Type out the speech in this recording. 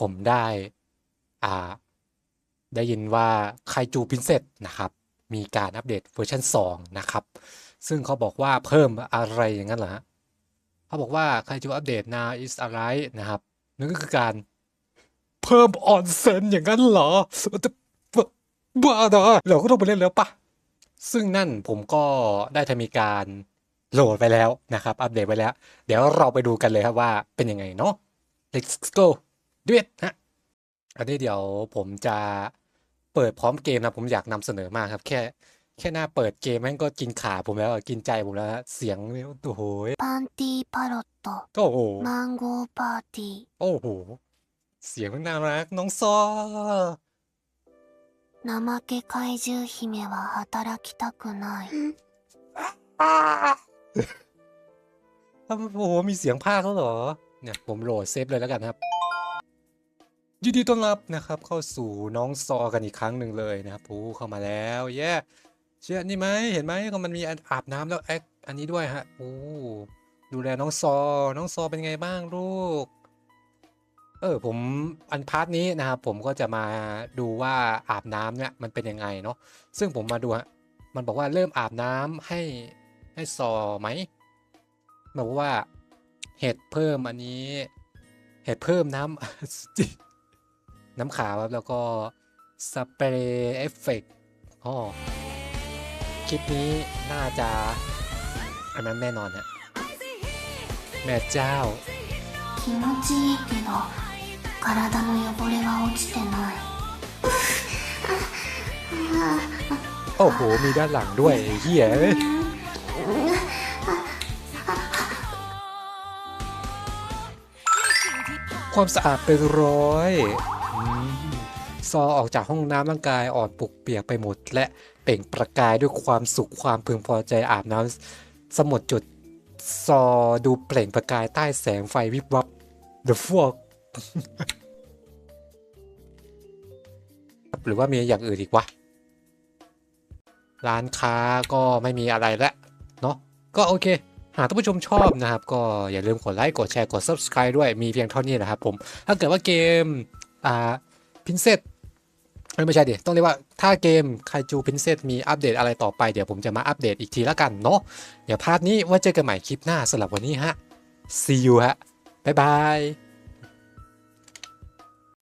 ผมได้อ่าได้ยินว่าไคจูพินเซตนะครับ มีการอัปเดตเวอร์ชัน2 นะครับ ซึ่งเขาบอกว่าเพิ่มอะไรอย่างนั้นเหรอฮะเขาบอกว่าไคจูอัปเดต now is alright นะครับนั่นก็คือการเพิ่มออนเซนอย่างนั้นเหรอแต่บ้าเหรอเราก็ต้องไปเล่นแล้วปะซึ่งนั่นผมก็ได้ทำมีการโหลดไปแล้วนะครับ อัปเดตไปแล้ว เดี๋ยวเราไปดูกันเลยครับว่าเป็นยังไงเนาะ let's go ด้วยฮะอันนี้เดี๋ยวผมจะเปิดพร้อมเกมนะผมอยากนำเสนอมากครับ แค่ แค่หน้าเปิดเกมแม่งก็กินขาผมแล้วกินใจผมแล้วฮะเสียงโอ้โหปันตีพารอตโตโอ้โหมังโกปาร์ตี้โอ้โหเสียงมันน่ารักน้องซอน้ำเก๊ไข่จูบิเมะว่าอาけา獣姫は働きたくない。โอ้โห มีเสียงภาคเขาเหรอ เนี่ย ผมโหลดเซฟเลยแล้วกันครับ ยินดีต้อนรับนะครับเข้าสู่น้องซอกันอีกครั้งหนึ่งเลยนะครับปูเข้ามาแล้วเย้เชื่อนี่ไหมเห็นไหมก็มันมีอันอาบน้ำแล้วแอคอันนี้ด้วยฮะโอ้ดูแลน้องซอ น้องซอเป็นไงบ้างลูก เออผมอันพาร์ทนี้นะครับผมก็จะมาดูว่าอาบน้ำเนี่ยมันเป็นยังไงเนาะซึ่งผมมาดูฮะมันบอกว่าเริ่มอาบน้ำให้ให้ซอไหมบอกว่าเห็ดเพิ่มอันนี้ เห็ดเพิ่มน้ำ น้ำขาวครับแล้วก็สเปรย์เอฟเฟกต์อ๋อคลิปนี้น่าจะอันนั้นแน่นอนฮะแม่เจ้า 気持ちいいけど、体の汚れは落ちてない。 โอ้โห มีด้านหลังด้วยไอ้เฮียเอ้ยความสะอาดเป็นร้อยอืม ซอออกจากห้องน้ำร่างกายอ่อนปุกเปียกไปหมด และเปล่งประกายด้วยความสุขความพึงพอใจอาบน้ำสมดจุดซอดูเปล่งประกายใต้แสงไฟวิบวับ The Fog หรือว่ามีอย่างอื่นอีกวะ ร้านค้าก็ไม่มีอะไรแล้วเนาะก็โอเค หากท่านผู้ชมชอบนะครับ ก็อย่าลืมกดไลค์ กดแชร์ กด Subscribe ด้วยมีเพียงเท่านี้นะครับผม ถ้าเกิดว่าเกม อ่าพินเซตไม่ใช่ดิต้องเรียกว่าถ้าเกมไคจูพินเซตมีอัปเดตอะไรต่อไปเดี๋ยวผมจะมาอัปเดตอีกทีละกันเนาะเดี๋ยวพาร์ทนี้ไว่าเจอกันใหม่คลิปหน้าสำหรับวันนี้ฮะ see you ฮะบ๊ายบาย